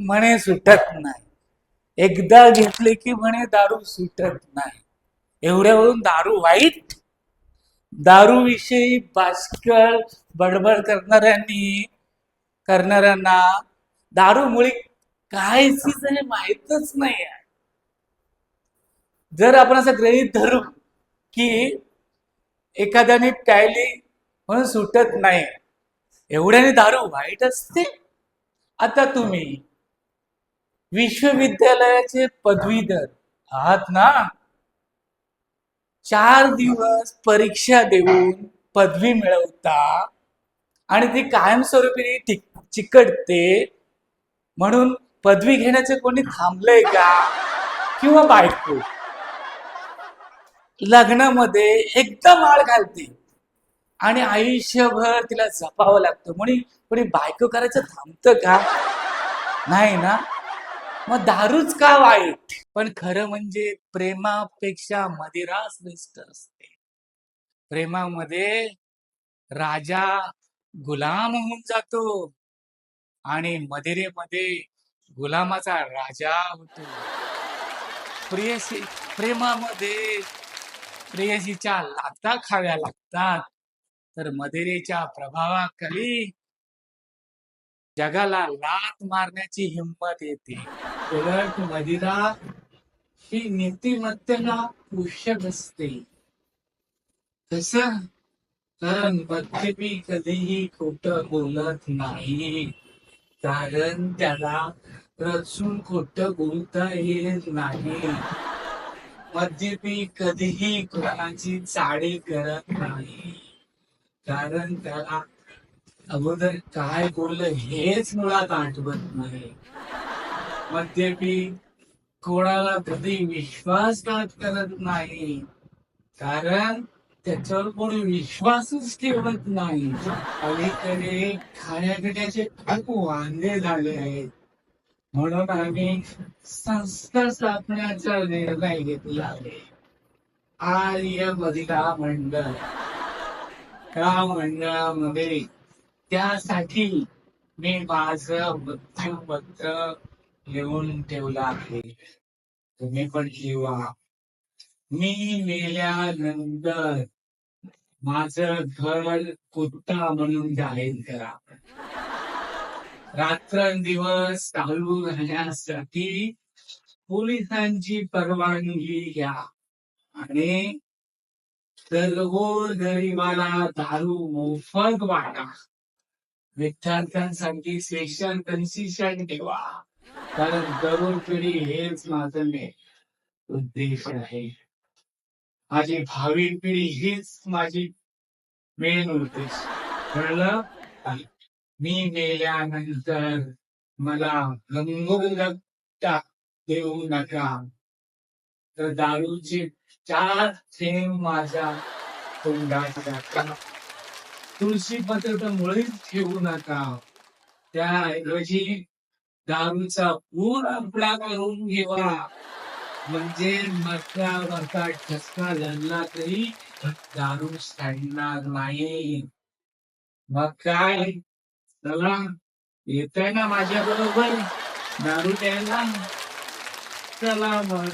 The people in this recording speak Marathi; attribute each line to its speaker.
Speaker 1: म्हणे सुटत नाही. एकदा घेतले की म्हणे दारू सुटत नाही. एवढ्यावरून दारू वाईट? दारू विषयी बाष्कळ बडबड करणाऱ्यांनी करणाऱ्यांना दारूमुळे काय चीज आहे माहीतच नाही आहे जर आपण असं ग्रहित धरू की एखाद्याने प्यायली म्हणून सुटत नाही एवढ्याने दारू वाईट असते? आता तुम्ही विश्वविद्यालयाचे पदवीधर. आहात ना? चार दिवस परीक्षा देऊन पदवी मिळवता आणि ती कायमस्वरूपी चिकटते. म्हणून पदवी घेण्याचे कोणी थांबलंय का? किंवा बायको? लग्नामध्ये एकदम आळ घालते. आणि आयुष्यभर तिला जपावं लागतं. म्हणून कोणी बायको करायचं थांबतं का? नाही ना? मग दारूच का वाईट? पण खरं म्हणजे प्रेमापेक्षा मदिरा श्रेष्ठ असते. प्रेमामध्ये राजा गुलाम होऊन जातो आणि मदिरेमध्ये गुलामाचा राजा होतो. प्रेयसी प्रेमामध्ये प्रेयसीच्या लाता खाव्या लागतात. तर मदिरेच्या प्रभावाखाली जगाला लात मारण्याची हिंमत येते. उलट मदिरा ही नीतिमत्तेला पोषक असते. कस कारण मद्यपी कधीही खोट बोलत नाही. कारण त्याला रचून खोट बोलता येत नाही. मद्यपी कधीही कोणाची चाळी करत नाही. कारण त्याला अगोदर काय बोललं हेच मुळात आठवत नाही. मद्यपी कोणाला कधी विश्वासघात करत नाही. कारण त्याच्यावर कोणी विश्वासच ठेवत नाही. अलीकडे खाण्यापिण्याचे खूप वांदे झाले आहेत. म्हणून आम्ही संस्था स्थापण्याचा निर्णय घेतला आहे. आर्य मदिरा मंडळ. त्या मंडळामध्ये? त्यासाठी मी माझ वृत्तपत्र लिहून ठेवला आहे. तुम्ही पण लिहा मी मेल्यानंतर माझं घर कुत्ता म्हणून जाहीर करा. रात्रंदिवस चालू राहण्यासाठी पोलिसांची परवानगी घ्या. आणि सर्व गरिबाला दारू मोफत वाटा. विद्यार्थ्यांसाठी स्पेशल कन्सिशन ठेवा. कारण तरुण पिढी हेच माझं मे उद्देश आहे. माझी भावी पिढी हीच माझी मेन उद्देश. कळलं? मी मेल्यानंतर मला रंगोलगटा देऊ नका. तर दारूचे चार थेंब माझ्या तोंडात टाका. तुळशी पत्र तर मुळीच ठेवू नका. त्याऐवजी दारूचा पूर आपला करून घेवा. म्हणजे मका मका ठसका झाला तरी दारू सांडणार नाही. मग काय? चला येतोय ना माझ्या बरोबर? दारू द्यायला चला मग